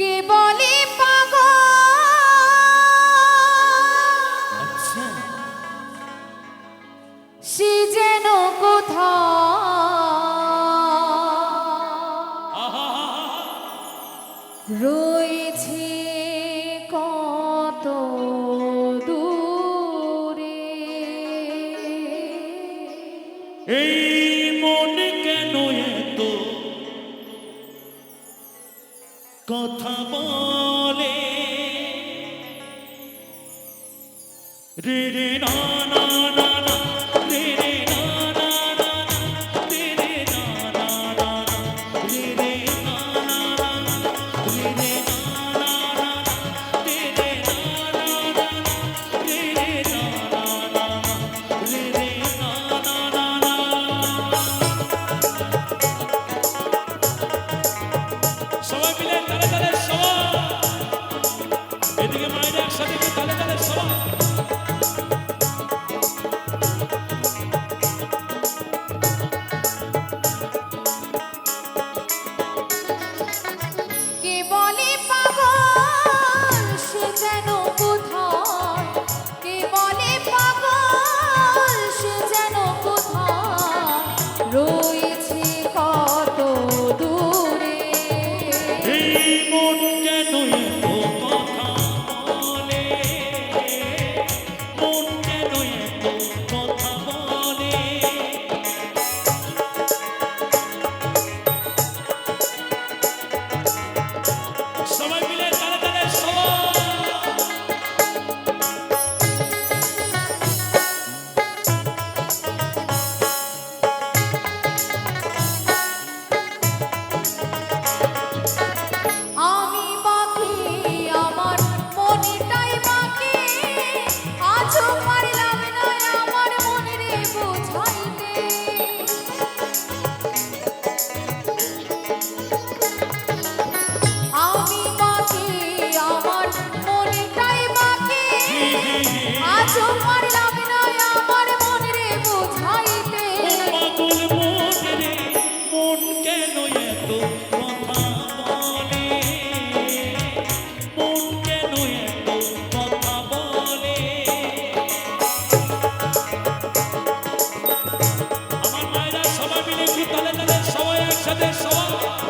কে বলে আচ্ছা। সে যেন কোথা রোজ কথা বলে। রে রে deixa, deixa.